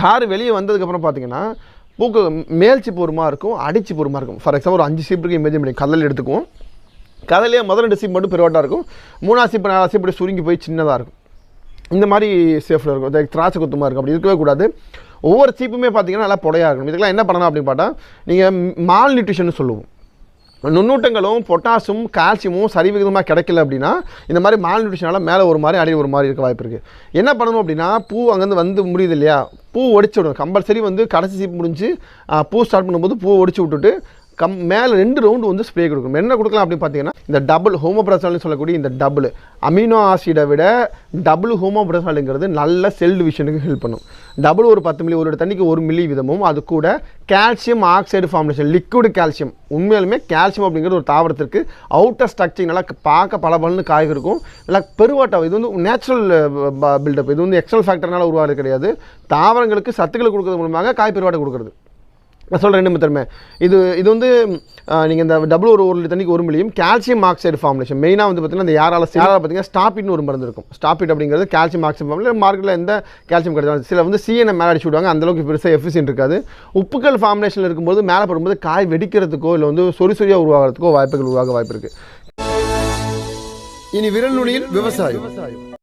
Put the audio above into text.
தார் வெளியே வந்ததுக்கப்புறம் பார்த்தீங்கன்னா பூக்கு மேல் சிப்பு ஒரு மாதிரி இருக்கும் அடிச்சு ஒரு மாதிரி இருக்கும். ஃபார் எக்ஸாம்பிள் ஒரு அஞ்சு சீப்புக்கு இமேஜின் பண்ணி கடல் எடுத்துக்குவோம். கடலையே முதல் ரெண்டு சீப் மட்டும் பெருவாட்டாக இருக்கும். மூணாவது சீப்பு நாலாவது சீப் இப்படி சுருங்கி போய் சின்னதாக இருக்கும். இந்த மாதிரி சேஃபில் இருக்கும். அது திராட்சை குத்துமா இருக்கும். அப்படி இருக்கவே கூடாது. ஒவ்வொரு சீப்புமே பார்த்தீங்கன்னா நல்லா புடையாக இருக்கணும். இதுக்கெல்லாம் என்ன பண்ணணும் அப்படின்னு பார்த்தா நீங்கள் மால் நியூட்ரிஷன் சொல்லுவோம். நுண்ணூட்டங்களும் பொட்டாசும் கால்சியமும் சரிவிகிதமாக கிடைக்கல அப்படின்னா இந்த மாதிரி மால் நியூட்ரிஷனால் மேலே ஒரு மாதிரி அடி ஒரு மாதிரி இருக்க வாய்ப்பு இருக்குது என்ன பண்ணணும் அப்படின்னா பூ அங்கேருந்து வந்து முடியுது இல்லையா? பூ ஒடிச்சு விடணும். கம்பல்சரி வந்து கடைசி சீப்பு முடிஞ்சு பூ ஸ்டார்ட் பண்ணும்போது பூ ஒடிச்சு விட்டுட்டு கம் மேலே ரெண்டு ரவுண்டு வந்து ஸ்ப்ரே கொடுக்கணும் என்ன கொடுக்கலாம் அப்படின்னு பார்த்தீங்கன்னா இந்த டபுள் ஹோமோபிரசால்னு சொல்லக்கூடிய இந்த டபுள் அமினோ ஆசிடை விட டபுள் ஹோமோபிரசாலுங்கிறது நல்ல செல் டிவிஷனுக்கு ஹெல்ப் பண்ணும். டபுள் ஒரு பத்து மில்லி ஒரு தண்ணிக்கு ஒரு மில்லி விதமும் அது கூட calcium oxide formulation liquid calcium உண்மையாலுமே கால்சியம் அப்படிங்கிறது ஒரு தாவரத்திற்கு அவுட்டர் ஸ்ட்ரக்சர் நல்லா பார்க்க பல பலன்னு காய்கள் இருக்கும். நல்லா பெருவாட்டம் இது வந்து நேச்சுரல் பில்டப் இது வந்து எக்ஸ்டர்னல் ஃபேக்டர்னால உருவாகிறது கிடையாது. தாவரங்களுக்கு சத்துக்களை கொடுக்கறது மூலமாக காய் பெருவாட்டை கொடுக்குறது. நான் சொல்கிறேன் ரெண்டு மெத்தருமே. இது இது வந்து நீங்கள் இந்த டபுள் ஒரு ஒரு தண்ணிக்கு ஒரு மில்லியும் கால்சியம் ஆக்சைடு ஃபார்முலேஷன் மெயினாக வந்து பார்த்தீங்கன்னா இந்த யாரால யாரால பார்த்தீங்கன்னா ஸ்டாப்பிட்னு ஒரு மருந்து இருக்கும். ஸ்டாப்பிட் அப்படிங்கிறது கால்சியம் ஆக்சைடு ஃபார்முலேஷன் மார்க்கெட்டில் எந்த கால்சியம் கிடைச்சாலும் சில வந்து சிஎன்எம் மேலே அடிச்சு விடுவாங்க. அந்தளவுக்கு பெருசாக எஃபிஷியன்ட் இருக்காது. உப்புக்கள் ஃபார்முலேஷனில் இருக்கும்போது மேலே படும்போது காய் வெடிக்கிறதுக்கோ இல்லை வந்து சொறி சொறியாக உருவாகிறதுக்கோ வாய்ப்புகள் உருவாக வாய்ப்பு இருக்குது இனி விரல் நுனியில் விவசாயம்.